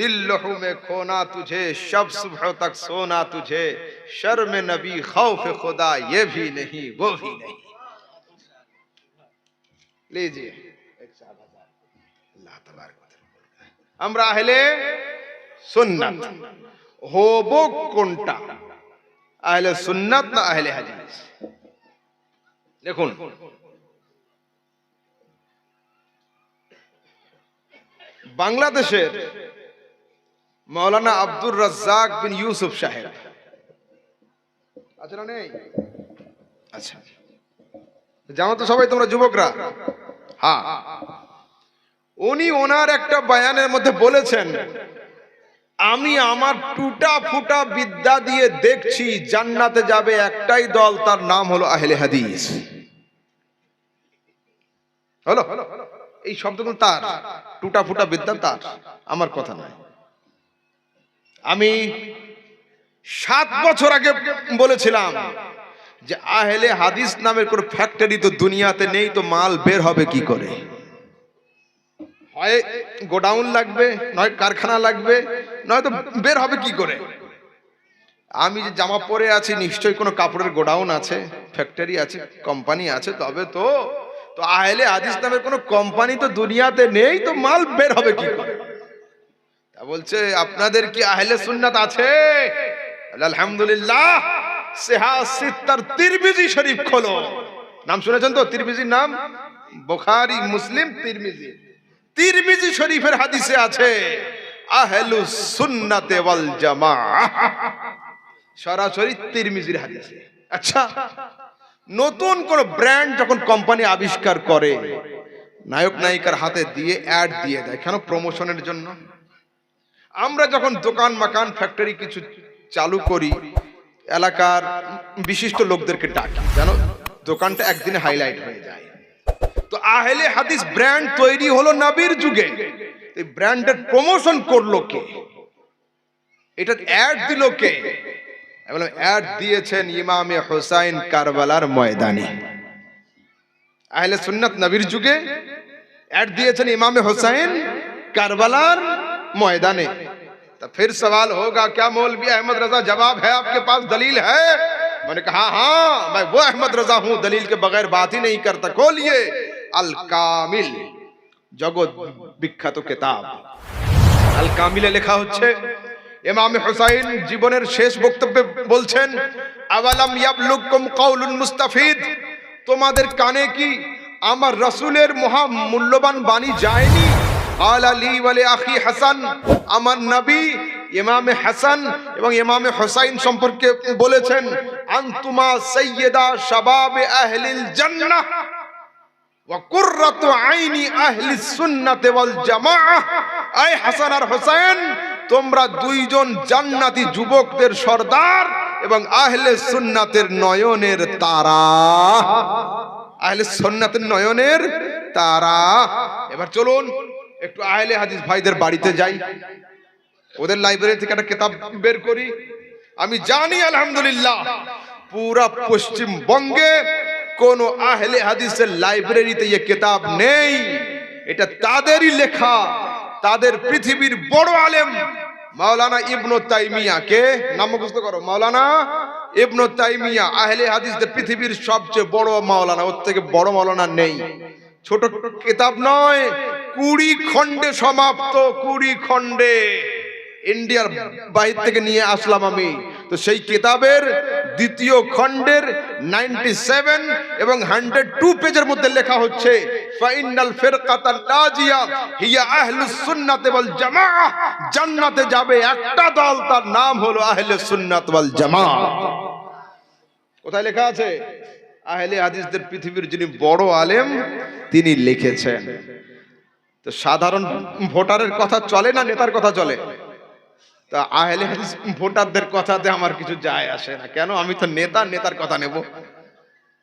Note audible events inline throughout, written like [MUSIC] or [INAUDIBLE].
दिल लहू में खोना तुझे शब सुबह तक सोना तुझे शर्म नबी खौफ खुदा ये भी नहीं वो भी नहीं लीजिए एक साहब हजार। अल्लाह तबारक व तआला बोलता है, আমরা আহলে সুন্নাত হব কোনটা আহলে সুন্নাত না আহলে হাদিস দেখুন বাংলাদেশের মৌলানা আব্দুর রাজ্জাক বিন ইউসুফ সাহেব। না নেই? আচ্ছা। জানো তো সবাই তোমরা যুবকরা? হ্যাঁ। উনি ওনার একটা বয়ানের মধ্যে বলেছেন আমি আমার টুটা ফুটা বিদ্যা দিয়ে দেখছি জান্নাতে যাবে একটাই দল তার নাম হলো আহলে হাদিস। হলো? এই শব্দগুলো তার। টুটা ফুটা বিদ্যা তার। আমার কথা নয়। আমি সাত বছর আগে বলেছিলাম যে আহলে হাদিস নামের কোন ফ্যাক্টরি তো দুনিয়াতে নেই, তো মাল বের হবে কি করে? হয় গোডাউন লাগবে, নয় কারখানা লাগবে, নয়তো বের হবে কি করে? আমি যে জামা পরে আছি, নিশ্চয়ই কোনো কাপড়ের গোডাউন আছে, ফ্যাক্টরি আছে, কোম্পানি আছে, তবে তো তো আহলে হাদিস নামের কোনো কোম্পানি তো দুনিয়াতে নেই, তো মাল বের হবে কি করে? বলছে, আপনাদের কি আহলে সুন্নাত আছে? আলহামদুলিল্লাহ, সেহা সিত্তার তিরমিজি শরীফ খোলো। নাম শুনেছেন তো? তিরমিজির নাম? বুখারী, মুসলিম, তিরমিজি। তিরমিজি শরীফের হাদিসে আছে, আহলু সুন্নাতে ওয়াল জামা সরাসরি তিরমিজির হাদিসে। আচ্ছা নতুন কোন ব্র্যান্ড যখন কোম্পানি আবিষ্কার করে নায়ক নায়িকার হাতে দিয়ে অ্যাড দিয়ে দেয়, কেন? প্রমোশনের জন্য? আমরা যখন দোকান, মাকান ফ্যাক্টরি কিছু চালু করি, এলাকার বিশিষ্ট লোকদেরকে ডাকি জানো দোকানটা একদিনে হাইলাইট হয়ে যায়। তো আহেলে হাদিস ব্র্যান্ড তৈরি হলো নাবির যুগে। এই ব্র্যান্ডের প্রমোশন করল কে? এটা অ্যাড দিল কে? অ্যাড দিয়েছেন ইমামে হোসাইন কারবালার ময়দানে। আহলে সুন্নাত নবীর যুগে অ্যাড দিয়েছেন ইমামে হোসাইন কারবালার मैदाने तो फिर सवाल होगा क्या मौलवी अहमद रजा जवाब है आपके पास दलील है मैंने कहा हाँ मैं वो अहमद रजा हूं दलील के बगैर बात ही नहीं करता खोलिए अल कामिल জগৎ বিখ্যাত কিতাব আল কামিলে লেখা হচ্ছে ইমাম হুসাইন জীবনের শেষ বক্তব্যে বলছেন আওয়ালাম ইয়াবলুকুম কাউলুন মুস্তাফিদ তোমাদের কানে কি আমার রাসূলের মহা মূল্যবান বাণী যায়নি আল হাসান আমার নবী ইমামে হাসান এবং ইমামে হুসাইন সম্পর্কে বলেছেন, আনতুমা সাইয়্যিদা শাবাবে আহলিল জান্নাহ হাসান আর তোমরা দুইজন জান্নাতি যুবকদের সর্দার এবং আহলে সুন্নাতের নয়নের তারা। আহলে সুন্নাতের নয়নের তারা। এবার চলুন একটু আহলে হাদিস ভাইদের বাড়িতে যাই। ওদের লাইব্রেরি থেকে একটা কিতাব বের করি। আমি জানি, আলহামদুলিল্লাহ, পুরা পশ্চিমবঙ্গে কোন আহলে হাদিসের লাইব্রেরিতে ये কিতাব নেই। এটা তাদেরই লেখা। তাদের পৃথিবীর বড় আলেম, মাওলানা ইবনু তাইমিয়া কে? নাম মুখস্থ করো। মাওলানা ইবনু তাইমিয়া, আহলে হাদিসদের পৃথিবীর সবচেয়ে বড় মাওলানা। ওর থেকে বড় মাওলানা নেই। ছোট কেতাব নয়, কুড়ি খণ্ডে সমাপ্ত, কুড়ি খণ্ডে। ইন্ডিয়ার বাহির থেকে নিয়ে আসলাম আমি। তো সেই কিতাবের দ্বিতীয় খণ্ডের নাইনটি সেভেন এবং হান্ড্রেড টু পেজের মধ্যে লেখা হচ্ছে জান্নাতে যাবে একটা দল, তার নাম হলো আহলে সুন্নাত ওয়াল জামাআহ কোথায় লেখা আছে? আহলে হাদিসদের পৃথিবীর যিনি বড় আলেম, তিনি লিখেছেন। তো সাধারণ ভোটারের কথা চলে না নেতার কথা চলে? তা আহলে হাদিস ভোটারদের কথাতে আমার কিছু যায় আসে না। কেন? আমি তো নেতা, নেতার কথা নেব।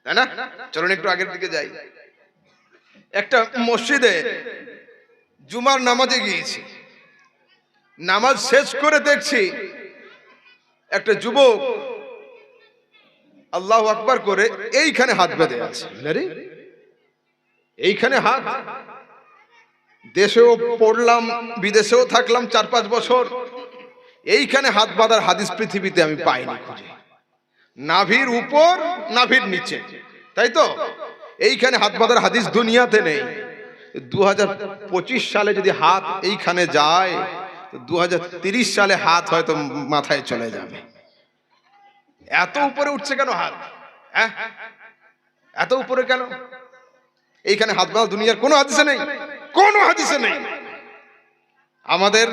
তাই না? চলুন একটু আগের দিকে যাই। একটা মসজিদে জুমার নামাজে গিয়েছি। নামাজ শেষ করে দেখছি একটা যুবক আল্লাহ আকবার করে এইখানে হাত বেঁধে আছে। এইখানে হাত। দেশেও পড়লাম, বিদেশেও থাকলাম চার পাঁচ বছর। এইখানে হাত বাঁধার হাদিস পৃথিবীতে আমি পাইনি খুঁজে। নাভির উপর, নাভির নিচে। তাই তো? এইখানে হাত বাঁধার হাদিস দুনিয়াতে নেই। দু হাজার পঁচিশ সালে যদি হাত এইখানে যায় দু সালে হাত হয়তো মাথায় চলে যাবে। এত উপরে উঠছে কেন হাত? হ্যাঁ? এত উপরে কেন? এইখানে হাত বাঁধা দুনিয়ার কোনো হাদিসে নেই। কোনো হাদিসে নেই। আমাদের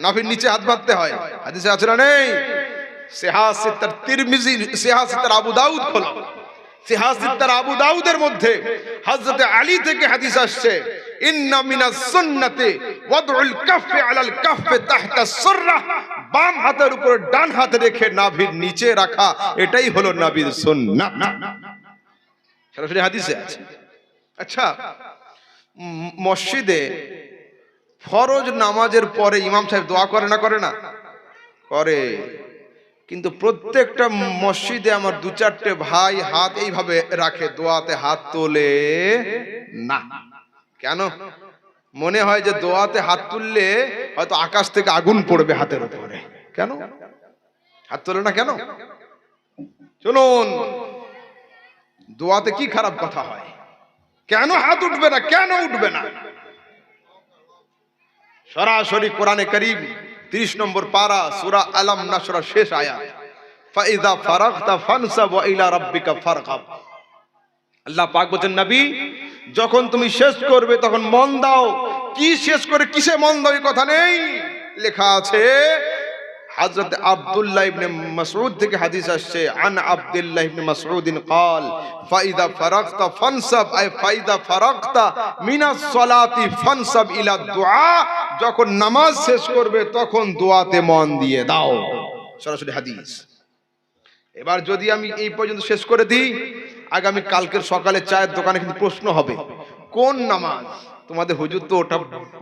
নাভির নিচে হাত বাঁধতে হয়। হাদিসে আছে না নেই? সেহাসিতার তিরমিজি আবু দাউদ খোলো। আবু দাউদের মধ্যে হযরত আলী থেকে হাদিস আসছে ইন্না মিনাস সুন্নাতে ওয়াদউল আলাল কাফে তাহতা সুররা। বাম হাতের উপর ডান হাতে রেখে নাভির নিচে রাখা, এটাই হলো নবীর সুন্নাত সরাসরি হাদিসে আছে। আচ্ছা মসজিদে ফরজ নামাজের পরে ইমাম সাহেব দোয়া করে না করে না? করে। কিন্তু প্রত্যেকটা মসজিদে আমার দু চারটে ভাই হাত এইভাবে রাখে, দোয়াতে হাত তোলে না। কেন? মনে হয় যে দোয়াতে হাত তুললে হয়তো আকাশ থেকে আগুন পড়বে হাতের উপরে। কেন? হাত তোলে না কেন? শুনুন দোয়াতে কি খারাপ কথা হয়? কেন হাত উঠবে না? কেন উঠবে না? সরাসরি কোরআনে করিম তিরিশ নম্বর পারা সুরা আলম নাসরা শেষ আয়াত। ফাইদা ফারাগতা ফানসাব ওয়া ইলা রাব্বিকা ফারগাব। আল্লাহ পাক বলেন নবী, যখন তুমি শেষ করবে, তখন মন দাও কি শেষ করে কিসে মন দাও এই কথা নেই লেখা আছে হযরত আব্দুল্লাহ ইবনে মাসউদ থেকে হাদিস আসছে আন আব্দুল্লাহ ইবনে মাসউদিন قال ফাইদা ফারাগতা ফানসাব আই ফাইদা ফারাগতা মিনাস সালাতি ফানসাব ইলা দুআ যখন নামাজ শেষ করবে তখন দোয়াতে মন দিয়ে দাও সরাসরি হাদিস এবার যদি আমি এই পর্যন্ত শেষ করে দিই আগামী কালকের সকালে চায়ের দোকানে কিন্তু প্রশ্ন হবে কোন নামাজ তোমাদের হুজুর তো ওটা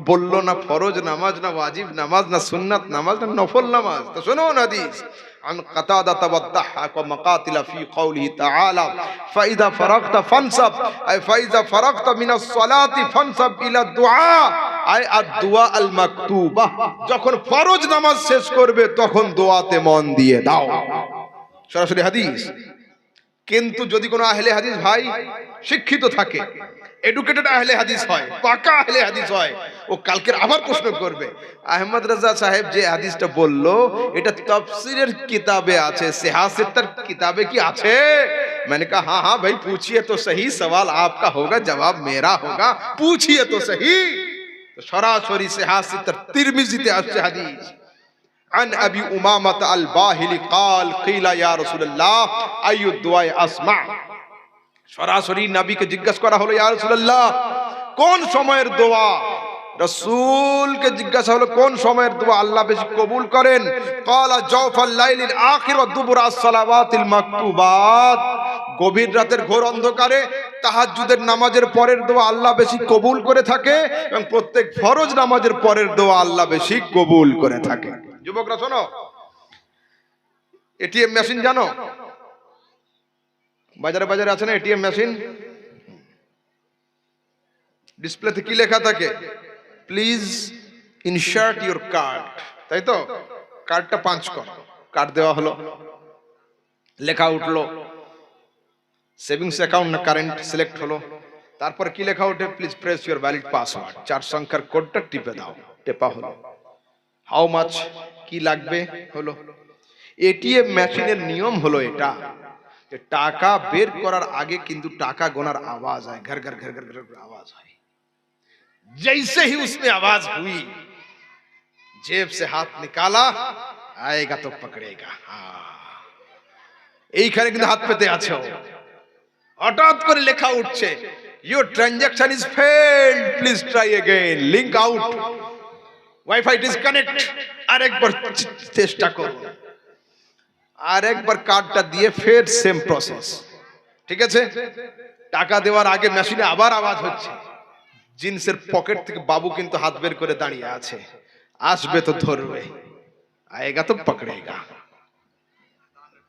বললো না ফরজ নামাজ না ওয়াজিব নামাজ না সুন্নাত নামাজ না নফল নামাজ তো শোনো হাদিস عن قتادة والضحك ومقاتل في قوله تعالى فإذا فرغت فانصب أي فإذا فرغت من الصلاة فانصب إلى الدعاء أي الدعاء المكتوبة যখন ফরজ নামাজ শেষ করবে তখন দোয়াতে মন দিয়ে দাও সরাসরি হাদিস কিন্তু যদি কোনো আহলে হাদিস ভাই শিক্ষিত থাকে এডুকেটেড আহলে হাদিস হয় পাকা আহলে হাদিস হয় ও কালকের আবার প্রশ্ন করবে আহমদ রাজা সাহেব যে হাদিসটা বলল এটা তফসিরের কিতাবে আছে সিহাসিতার কিতাবে কি আছে मैंने कहा हाँ हाँ भाई पूछिए तो सही सवाल आपका होगा जवाब मेरा होगा पूछिए तो सही तो সরাসরি সিহাসিতার তিরমিজিতে আসছে হাদিস عن ابي امامه الباهلي قال قيل يا رسول الله اي الدعاء اسمع সরাসরি নবীকে জিজ্ঞেস করা হলো, ইয়া রাসূলুল্লাহ, কোন সময়ের দোয়া? রসুলকে জিজ্ঞাসা হলো, কোন সময়ের দোয়া? আল্লাহ বেশি কবুল করেন? আখির গভীর রাতের ঘোর অন্ধকারে তাহাজ্জুদের নামাজের পরের দোয়া আল্লাহ বেশি কবুল করে থাকে এবং প্রত্যেক ফরজ নামাজের পরের দোয়া আল্লাহ বেশি কবুল করে থাকে। যুবকরা, শোনো, এটিএম মেশিন জানো? বাজারে বাজারে আছে না এটিএম মেশিন? ডিসপ্লেতে কি লেখা থাকে? Please insert your card. তাই তো? কার্ডটা পাঞ্চ কর। কার্ড দেওয়া হলো। লেখা উঠল। সেভিংস অ্যাকাউন্ট না কারেন্ট সিলেক্ট হলো। তারপর কি লেখা ওঠে? Please press your valid password. চার সংখ্যার কোডটা টিপে দাও। টেপা হলো। হাউ মাছ কি লাগবে? হলো। এটিএম মেশিনের নিয়ম হলো এটা। যে টাকা বের করার আগে কিন্তু টাকা গোনার আওয়াজ হয় ঘর ঘর ঘর ঘর ঘর ঘর আওয়াজ হয় जैसे ही उसमें आवाज हुई जेब से हाथ निकाला आएगा तो पकड़ेगा हाँ এইখানে কিন্তু হাত পেতে আছে ও। হঠাৎ করে লেখা উঠছে your transaction is failed please try again link out wifi disconnect আরেকবার চে- চেষ্টা করুন আরেকবার কার্ডটা দিয়ে ফের সেম প্রসেস ঠিক আছে? টাকা দেওয়ার আগে মেশিনে আবার আওয়াজ হচ্ছে। জিন্সের পকেট থেকে বাবু কিন্তু হাত বের করে দাঁড়িয়ে আছে। আসবে তো ধরবে। আয়েগা তো পকড়েগা।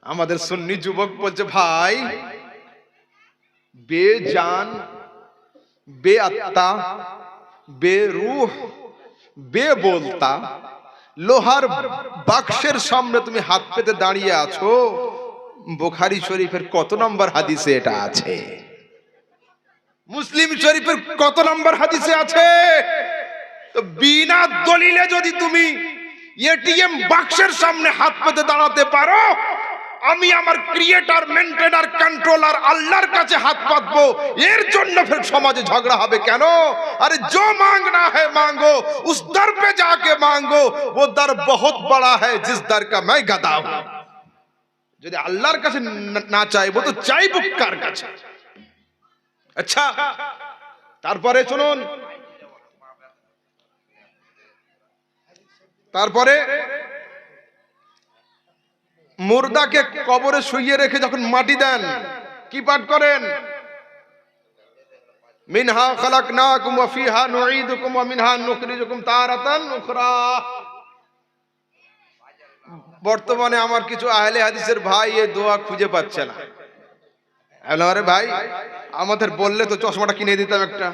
আমাদের সুন্নি যুবক বলছে, ভাই, বেজান বে আত্মা বেরুহ বে বলতা লোহার বাক্সের সামনে তুমি হাত পেতে দাঁড়িয়ে আছো। বোখারি শরীফের কত নম্বর হাদিসে এটা আছে? মুসলিম শরীফের কত নম্বর হাদিসে আছে? তো বিনা দলিলে যদি তুমি এটিএম বাক্সের সামনে হাত পেতে দাঁড়াতে পারো আমি আমার ক্রিয়েটার মেনটেনার কন্ট্রোলার আল্লাহর কাছে হাত পাতবো। এর জন্য ফের সমাজে ঝগড়া হবে কেন? আরে জো মাঙ্গনা হ্যাঁ মাঙ্গো, উস দর পে যাকে মাঙ্গো, ও দর বহুত বড়া হ্যাঁ জিস দর কা মাই গাদা যদি আল্লাহর কাছে না চাইব, তো চাইব কার কাছে? আচ্ছা তারপরে শুনুন তারপরে মুর্দাকে কবরে শুইয়ে রেখে যখন মাটি দেন, কি পাঠ করেন? মিনহা খালাকনাকুম ওয়া ফিহা নুঈদুকুম ওয়া মিনহা নুখরিজুকুম তারাতান উখরা। বর্তমানে আমার কিছু আহলে হাদিসের ভাই এই দোয়া খুঁজে পাচ্ছে না। আরে ভাই, আমাদের বললে তো চশমাটা কিনে দিতাম একটা।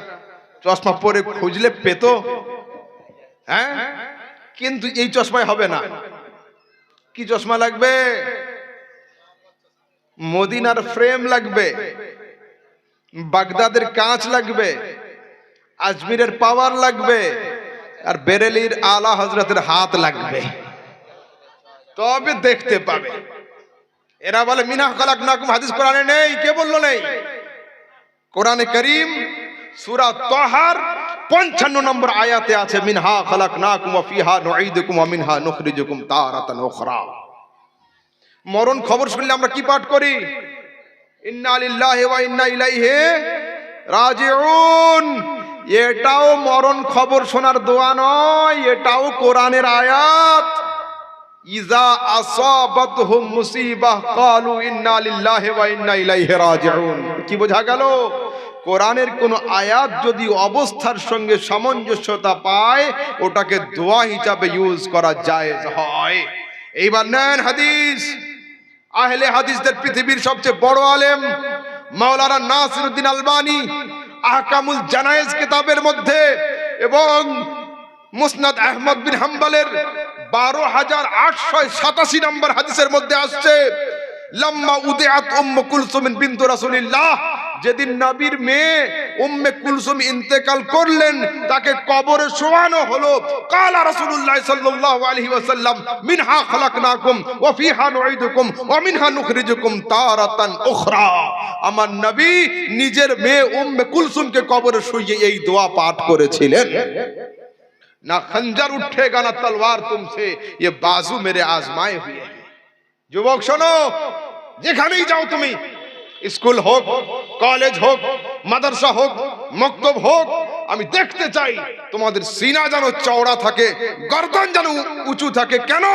চশমা পরে খুঁজলে পেতো? হ্যাঁ? কিন্তু এই চশমায় হবে না। কি চশমা লাগবে? মদিনার ফ্রেম লাগবে। বাগদাদের কাঁচ লাগবে। আজমিরের পাওয়ার লাগবে। আর বেরেলির আলা হজরতের হাত লাগবে। তবে দেখতে পাবে। এরা বলে মিনা খালাক নাকুম হাদিস কোরআনে নেই। কে বলল নেই? কোরআনে করিম। সূরা তাহার পঞ্চান্ন নম্বর আয়াতে আছে, মিনহা খালাক নাকুম ফিহা নুঈদুকুম মিনহা নুখরিজুকুম তারাতান উখরা। মরণ খবর শুনলে আমরা কি পাঠ করি? ইন্না লিল্লাহি ওয়া ইন্না ইলাইহি রাজিউন। এটাও মরণ খবর শোনার দোয়া নয়, এটাও কোরআনের আয়াত। ইজা আসাবাতহুম মুসিবাহ ক্বালু ইন্না লিল্লাহি ওয়া ইন্না ইলাইহি রাজিউন। কি বোঝা গেল? কোরআনের কোনো আয়াত যদি অবস্থার সঙ্গে সামঞ্জস্যতা পায়, ওটাকে দোয়া হিসাবে ইউজ করা জায়েজ হয়। এইবার নেন হাদিস। আহলে হাদিসদের পৃথিবীর সবচেয়ে বড় আলেম মাওলানা নাসিরউদ্দিন আলবানী আহকামুল জানায়েজ কিতাবের মধ্যে এবং মুসনাদ আহমদ বিন হাম্বলের বারো হাজার আটশো সাতাশি নম্বর হাদিসের মধ্যে আসছে, লম্মা উদেআত উম্মে কুলসুম বিনতু রাসূলিল্লাহ। যেদিন নবীর মেয়ে উম্মে কুলসুম ইন্তেকাল করলেন তাকে কবরে শোয়ানো হলো কালা রাসূলুল্লাহ সাল্লাল্লাহু আলাইহি ওয়াসাল্লাম মিনহা খালাকনাকুম ওয়া ফিহা নুঈদুকুম ওয়া মিনহা নুখরিজুকুম তারাতান উখরা আমার নবী নিজের মেয়ে উম্মে কুলসুমকে কবরে শুইয়ে এই দোয়া পাঠ করেছিলেন ना खंजर उठेगा ना तलवार तुमसे ये बाजू मेरे आजमाए हुए हैं যুবক শোনো যেখানেই যাও তুমি স্কুল হোক, কলেজ হোক, মাদ্রাসা হোক, মক্তব হোক, আমি দেখতে চাই তোমাদের সিনা যেন চওড়া থাকে, গর্দন যেন উঁচু থাকে। কেন?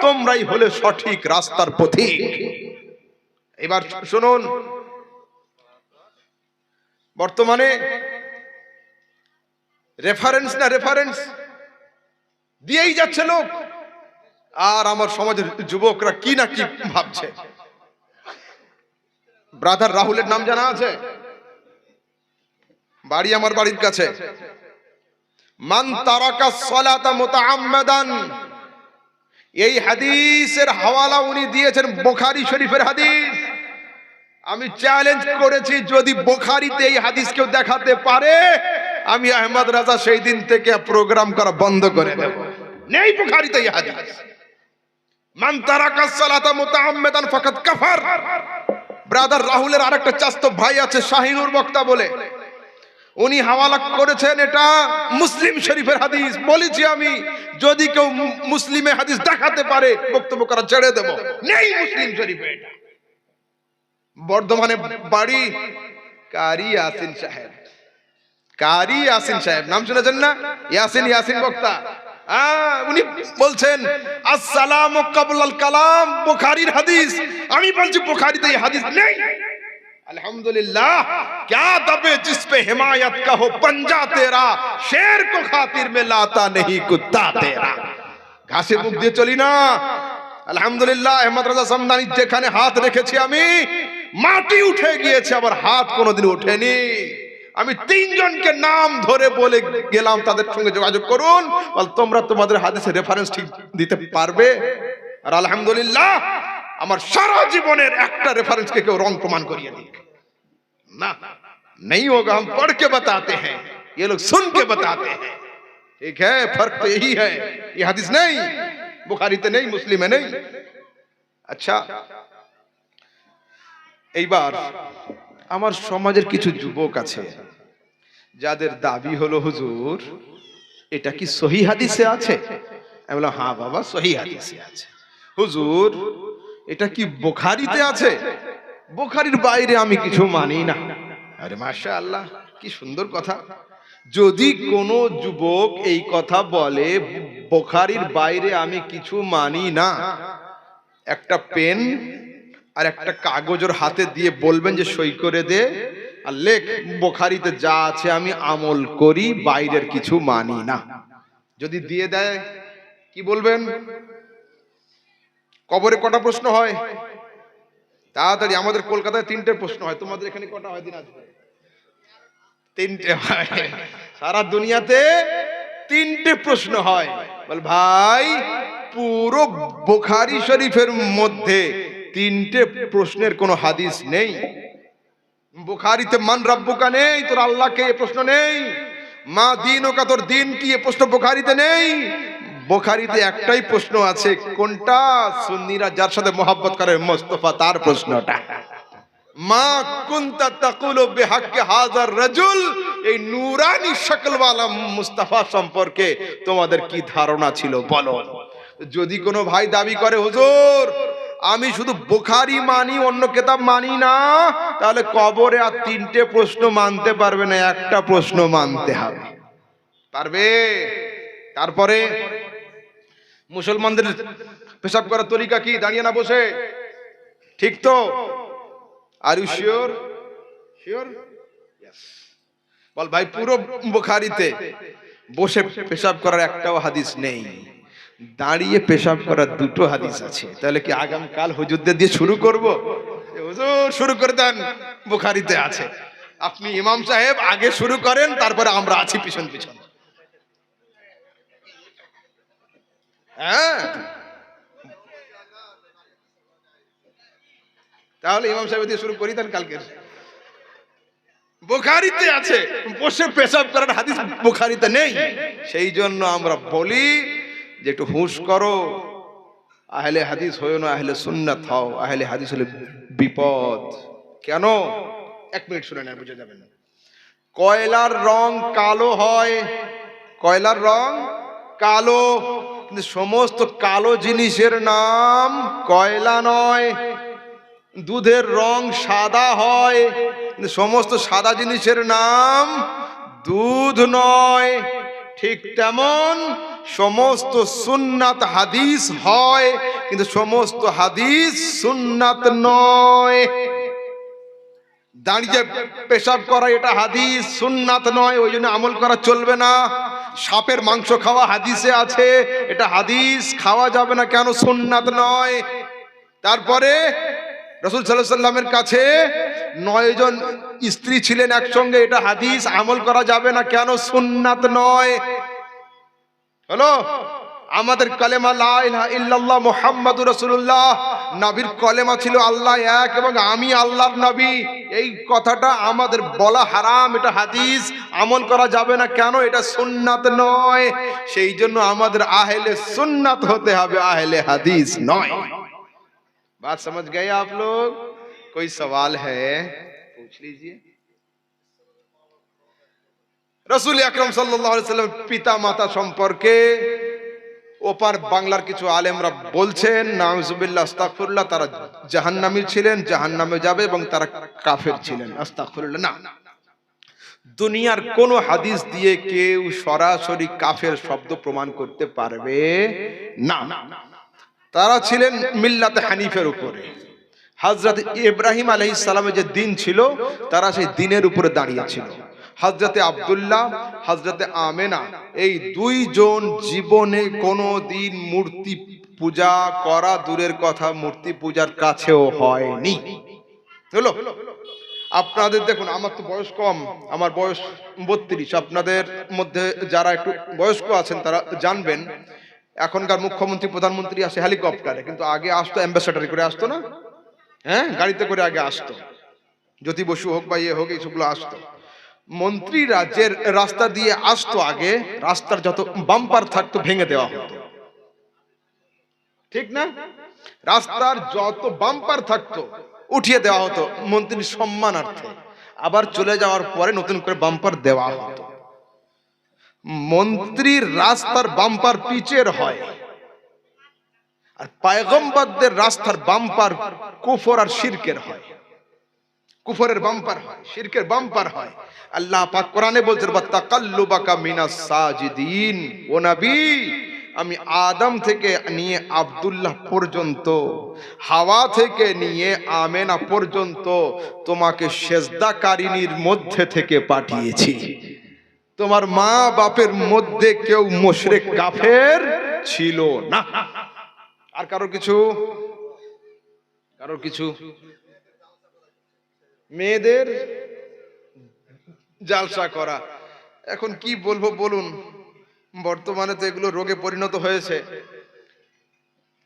তোমরাই হলে সঠিক রাস্তার পথিক এবার শুনুন। বর্তমানে রেফারেন্স না রেফারেন্স দিয়েই যাচ্ছে লোক। আর আমার সমাজের যুবকরা কি না কি ভাবছে? ব্রাদার রাহুলের নাম জানা আছে? বাড়ি আমার বাড়ির কাছে। মান তারাকা সলাতা মুতাআম্মাদান। এই হাদিসের হাওয়ালা উনি দিয়েছেন বুখারী শরীফের হাদিস। আমি চ্যালেঞ্জ করেছি, যদি বোখারিতে এই হাদিস কেউ দেখাতে পারে, আমি আহমদ রাজা সেই দিন থেকে প্রোগ্রাম করা বন্ধ করে দেব। নেই বোখারিতে এই হাদিস। মান তারাকা সালাতা মুতাআম্মিদান ফাকাদ কাফার। ব্রাদার রাহুলের আরেকটা চাস্ত ভাই আছে, শাহিনুর বক্তা বলে। উনি হাওয়ালা করেছেন এটা মুসলিম শরীফের হাদিস। বলেছি আমি, যদি কেউ মুসলিমে হাদিস দেখাতে পারে, বক্তব্য করা ছেড়ে দেব। নেই মুসলিম শরীফে বর্ধমানে বাড়ি কারি ইয়াসিন সাহেব। কারি ইয়াসিন সাহেব, নাম শুনেছেন না? ইয়াসিন ইয়াসিন বক্তা। উনি বলছেন, আসসালাম কাবুল কালাম, বুখারির হাদিস। আমি বলছি, বুখারিতে হাদিস নেই। আলহামদুলিল্লাহ, ক্যা دبے جس پہ حمایت کا ہو پنجا تیرا شیر کو خاطر میں لاتا نہیں کتا ঘাসে মুখ দিয়ে চলি না। আলহামদুলিল্লাহ, আহমদ রাজা সমদানি যেখানে হাত রেখেছি আমি, মাটি উঠে গিয়েছে, আবার হাত কোনোদিন ওঠেনি। আমি তিনজনকে নাম ধরে বলে গেলাম তাদের সঙ্গে যোগাযোগ করুন বল তোমরা তোমাদের হাদিসের রেফারেন্স ঠিক দিতে পারবে আর আলহামদুলিল্লাহ আমার সারা জীবনের একটা রেফারেন্সকে কেউ রং প্রমাণ করিয়ে দিক ना नहीं होगा हम पढ़ के बताते हैं ये लोग सुन के बताते हैं ठीक है फर्क तो यही है ये हदीस नहीं बुखारी तो नहीं मुस्लिम है नहीं अच्छा এইবার আমার সমাজের কিছু যুবক আছে যাদের দাবি হলো, হুজুর, এটা কি সহি হাদিসে আছে? আমি বললাম হ্যাঁ বাবা, সহি হাদিসে আছে। হুজুর, এটা কি বোখারিতে আছে? বোখারির বাইরে আমি কিছু মানি না। আরে মাশা আল্লাহ কি সুন্দর কথা। যদি কোনো যুবক এই কথা বলে, বোখারির বাইরে আমি কিছু মানি না, একটা পেন আর একটা কাগজের হাতে দিয়ে বলবেন যে সই করে দে আর লেখ বোখারিতে যা আছে আমি আমল করি, বাইরের কিছু মানি না। যদি দিয়ে দেয়, কি বলবেন? কবরে কটা প্রশ্ন হয়? তাড়াতাড়ি, আমাদের কলকাতায় তিনটে প্রশ্ন হয়। তোমাদের এখানে কটা হয় দিন আজকে তিনটে হয়। সারা দুনিয়াতে তিনটে প্রশ্ন হয়। বল, ভাই, পুরো বুখারি শরীফের মধ্যে তিনটে প্রশ্নের কোনো হাদিস নেই? বুখারিতে, মান রব্বুকা নেই, তোর আল্লাহকে এ প্রশ্ন নেই। মা দিন ওকা তোর দিন কি এ প্রশ্ন বুখারিতে নেই? বুখারিতে একটাই প্রশ্ন আছে, কোনটা? সুন্নিরা যার সাথে মোহাব্বত করে, মোস্তফা, তার প্রশ্নটা। মা কুনতা তাকুলু বিহাক্কি হাজার রাজুল? এই নূরানি শকলওয়ালা মুস্তাফা সম্পর্কে তোমাদের কি ধারণা ছিল? বলো। যদি কোনো ভাই দাবি করে, হুজুর আমি শুধু বুখারি মানি, অন্য কেতাব মানি না। তাহলে কবরে আর তিনটে প্রশ্ন মানতে পারবে না, একটা প্রশ্ন মানতে হবে। পারবে? তারপরে মুসলমানদের পেশাব করার তরিকা কি? দাঁড়িয়ে না বসে? ঠিক তো? আর ইউ শিওর শিওর বল ভাই, পুরো বুখারিতে বসে পেশাব করার একটাও হাদিস নেই। দাঁড়িয়ে পেশাব করার দুটো হাদিস আছে। তাহলে কি আগাম কাল হুজুরদের দিয়ে শুরু করব? হুজুর, শুরু করে দেন, বুখারিতে আছে। আপনি ইমাম সাহেব, আগে শুরু করেন, তারপরে আমরা আছি পিছন পিছন। হ্যাঁ? তাহলে ইমাম সাহেব দিয়ে শুরু করি দেন কালকে বুখারিতে আছে, বসে পেশাব করার হাদিস বুখারিতে নেই। সেই জন্য আমরা বলি যে একটু হুঁশ করো। আহলে হাদিস হয়েও না, আহলে সুন্নাত হও। আহলে হাদিস হলে বিপদ। কেন? এক মিনিট শুনে নেন, বুঝে যাবেন কয়লার রং কালো হয়? কয়লার রং কালো। কিন্তু সমস্ত কালো জিনিসের নাম কয়লা নয়। দুধের রং সাদা হয়। সমস্ত সাদা জিনিসের নাম দুধ নয়। ঠিক তেমন সমস্ত সুন্নাত হাদিস হয়, কিন্তু সমস্ত হাদিস সুন্নাত নয়। দাঁড়িয়ে পেশাব করা এটা হাদিস, সুন্নাত নয়, ওই জন্য আমল করা চলবে না। সাপের মাংস খাওয়া হাদিসে আছে, এটা হাদিস, খাওয়া যাবে না কেন সুন্নাত নয়। তারপরে রসুল সাল্লামের কাছে নয় জন স্ত্রী ছিলেন একসঙ্গে, এটা হাদিস, আমল করা যাবে না কেন সুন্নাত নয়। হলো আমাদের কলেমা লা ইলাহা ইল্লাল্লাহ মুহাম্মাদুর রাসূলুল্লাহ নবীর কলেমা ছিল আল্লাহ এক এবং আমি আল্লাহর নবী এই কথাটা আমাদের বলা হারাম এটা হাদিস আমল করা যাবে না কেন এটা সুন্নাত নয় সেই জন্য আমাদের আহলে সুন্নাত হতে হবে আহলে হাদিস নয় बात समझ गए आप लोग कोई सवाल है पूछ लीजिए রসুল আকরম সাল্লাম পিতা মাতা সম্পর্কে ওপার বাংলার কিছু আলেমরা বলছেন, নাউজুবিল্লাহ, আস্তাগফিরুল্লাহ। তারা জাহান্নামী ছিলেন, জাহান্নামে যাবে এবং তারা কাফের ছিলেন। আস্তাগফিরুল্লাহ, না। দুনিয়ার কোন হাদিস দিয়ে কেউ সরাসরি কাফের শব্দ প্রমাণ করতে পারবে না। তারা ছিলেন মিল্লাতে হানিফের উপরে। হজরত ইব্রাহিম আলহ ইসলামের যে দিন ছিল, তারা সেই দিনের উপরে দাঁড়িয়েছিল হজরতে আবদুল্লাহ হজরতে আমেনা, এই দুইজন জীবনে কোনো দিন মূর্তি পূজা করা দূরের কথা, মূর্তি পূজার কাছেও হয়নি। হলো? আপনাদের দেখুন, আমার তো বয়স কম, আমার বয়স বত্রিশ। আপনাদের মধ্যে যারা একটু বয়স্ক আছেন, তারা জানবেন, এখনকার মুখ্যমন্ত্রী, প্রধানমন্ত্রী আসে হেলিকপ্টারে, কিন্তু আগে আসতো অ্যাম্বাসাডারি করে আসতো না? হ্যাঁ গাড়িতে করে আগে আসতো। জ্যোতি বসু হোক বা ইয়ে হোক, এইসবগুলো আসতো। মন্ত্রীরা যে রাস্তা দিয়ে আসতো আগে, রাস্তার যত বাম্পার থাকতো, ভেঙে দেওয়া হতো। ঠিক না? রাস্তার যত বাম্পার থাকতো, উঠিয়ে দেওয়া হতো মন্ত্রীর সম্মানার্থে। আবার চলে যাওয়ার পরে নতুন করে বাম্পার দেওয়া হতো। মন্ত্রীর রাস্তার বাম্পার পিচের হয়। আর পায়গম্বাদদের রাস্তার বাম্পার কুফর আর শিরকের হয়। কুফরের বাম্পার হয়, শিরকের বাম্পার হয়। আল্লাহ পাক কোরআনে বলছেন বা তাকাল্লুবাকা মিনাস সাজিদিন। ও নবী, আমি আদম থেকে নিয়ে আব্দুল্লাহ পর্যন্ত, হাওয়া থেকে নিয়ে আমেনা পর্যন্ত তোমাকে সেজদাকারিনীর মধ্যে থেকে পাঠিয়েছি। তোমার মা বাপের মধ্যে কেউ মোশরেক কাফের ছিল না। আর কারোর কিছু? কারোর কিছু? মেয়েদের জালসা করা। এখন কি বলব বলুন, বর্তমানে তো এগুলো রোগে পরিণত হয়েছে।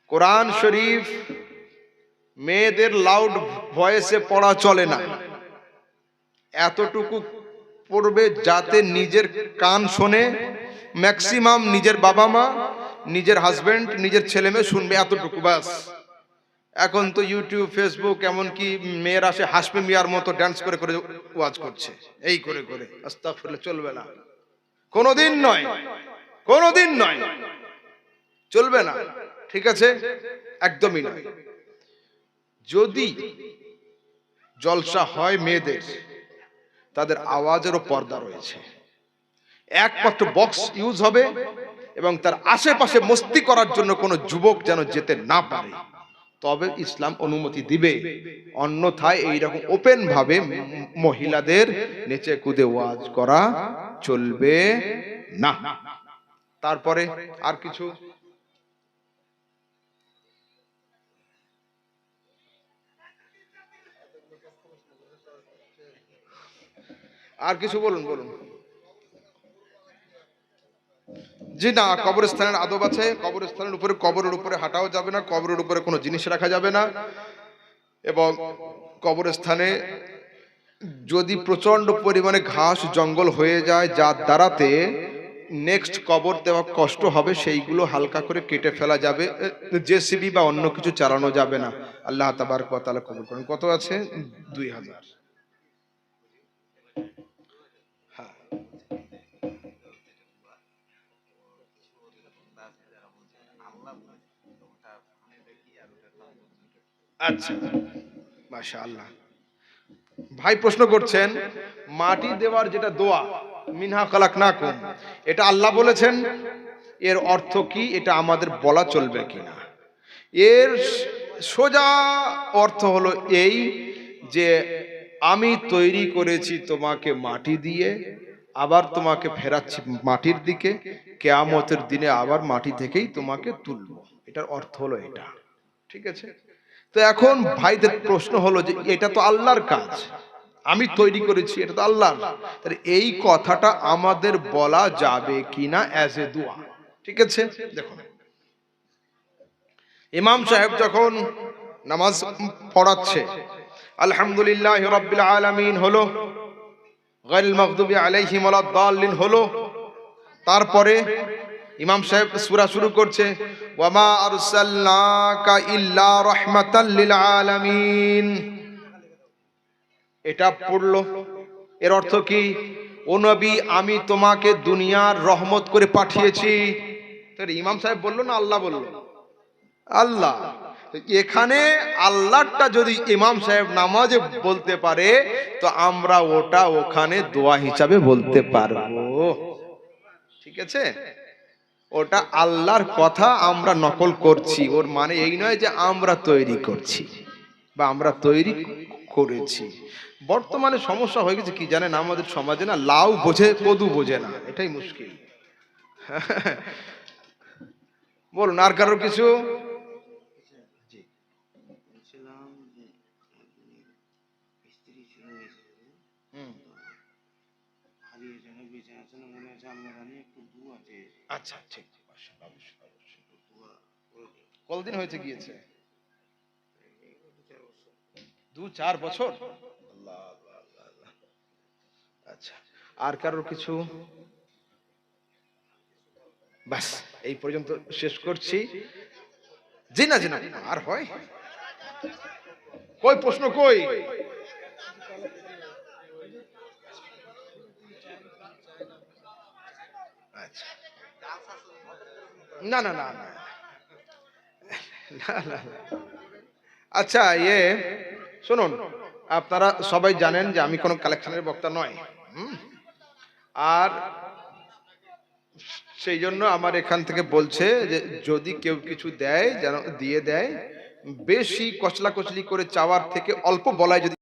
কোরআন শরীফ মেয়েদের লাউড ভয়েসে পড়া চলে না। এতটুকু পড়বে যাতে নিজের কান শোনে ম্যাক্সিমাম নিজের বাবা মা, নিজের হাজবেন্ড নিজের ছেলে মেয়ে শুনবে এতটুকু, ব্যাস। এখন তো ইউটিউব ফেসবুক এমনকি মেয়েরা সে হাসপে মিয়ার মতো ডান্স করে করে ওয়াজ করছে। এই করে করে। আস্তাগফিরুল্লাহ, চলবে না। কোনোদিন নয়। কোনোদিন নয়। চলবে না। ঠিক আছে? একদমই নয় যদি জলসা হয় মেয়েদের, তাদের আওয়াজেরও পর্দা রয়েছে। একমাত্র বক্স ইউজ হবে এবং তার আশেপাশে মস্তি করার জন্য কোনো যুবক যেন যেতে না পারে। তবে ইসলাম অনুমতি দিবে। অন্যথায় এইরকম ওপেন ভাবে মহিলাদের নেচে কুদে ওয়াজ করা চলবে না। তারপরে আর কিছু? আর কিছু বলুন বলুন। জি না, কবরস্থানের আদব আছে, কবরস্থানের উপরে, কবরের উপরে হাঁটাও যাবে না, কবরের উপরে কোনো জিনিস রাখা যাবে না। এবং কবরস্থানে যদি প্রচণ্ড পরিমাণে ঘাস, জঙ্গল হয়ে যায়, যার দ্বারাতে নেক্সট কবর দেওয়া কষ্ট হবে, সেইগুলো হালকা করে কেটে ফেলা যাবে, জেসিবি বা অন্য কিছু চালানো যাবে না। আল্লাহ তাবার তালা কবর করেন। কত আছে? দুই হাজার। আচ্ছা আল্লাহ ভাই প্রশ্ন করছেন, মাটি দেওয়ার যেটা দোয়া, মিনহা কালাক না কম এটা আল্লাহ বলেছেন? এর অর্থ কি? এটা আমাদের বলা চলবে কিনা? এর সোজা অর্থ হলো এই যে, আমি তৈরি করেছি তোমাকে মাটি দিয়ে, আবার তোমাকে ফেরাচ্ছি মাটির দিকে, কেয়ামতের দিনে আবার মাটি থেকেই তোমাকে তুলবো। এটার অর্থ হলো এটা। ঠিক আছে? তো এখন ভাইদের প্রশ্ন হলো যে এটা তো আল্লাহর কাজ। আমি তৈরি করেছি, এটা তো আল্লাহর। তাহলে এই কথাটা আমাদের বলা যাবে কিনা অ্যাজ এ দোয়া ঠিক আছে? দেখুন। ইমাম সাহেব যখন নামাজ পড়াচ্ছে, আলহামদুলিল্লাহ রাব্বিল আলামিন হলো, গায়রুল মাগদুবি আলাইহিম ওয়ালাদ-দাল্লিন হলো, তারপরে ইমাম সাহেব সুরা শুরু করছে এটা পড়ল। এর অর্থ কি? ও নবী, আমি তোমাকে দুনিয়ার রহমত করে পাঠিয়েছি। ইমাম সাহেব বলল না আল্লাহ বলল? আল্লাহ। এখানে আল্লাহটা যদি ইমাম সাহেব নামাজে বলতে পারে, তো আমরা ওটা ওখানে দোয়া হিসাবে বলতে পারব। ঠিক আছে? ওটা আল্লাহর কথা আমরা নকল করছি। ওর মানে এই নয় যে আমরা তৈরি করছি বা আমরা তৈরি করেছি। বর্তমানে সমস্যা হয়ে গেছে কি জানেন? আমাদের সমাজে না লাউ বোঝে, কদু বোঝে না। এটাই মুশকিল। [LAUGHS] বলুন, আর কারোর কিছু বলছিলাম যে স্ত্রী চলে গেছে পিছনে মনে আছে আল্লাহ জানি একটু দু আছে আচ্ছা ঠিক। কতদিন হয়েছে গিয়েছে? দু চার বছর। আচ্ছা আর কারোর কিছু? বাস এই পর্যন্ত শেষ করছি। জি না জি না আর হয়? কই প্রশ্ন কই? আচ্ছা। না না না না। আচ্ছা ইয়ে শুনুন, আপনারা সবাই জানেন যে আমি কোনো কালেকশনের বক্তা নয়? আর সেই জন্য আমার এখান থেকে বলছে যে যদি কেউ কিছু দেয়, যেন দিয়ে দেয়, বেশি কচলা কচলি করে চাওয়ার থেকে অল্প বলায় যদি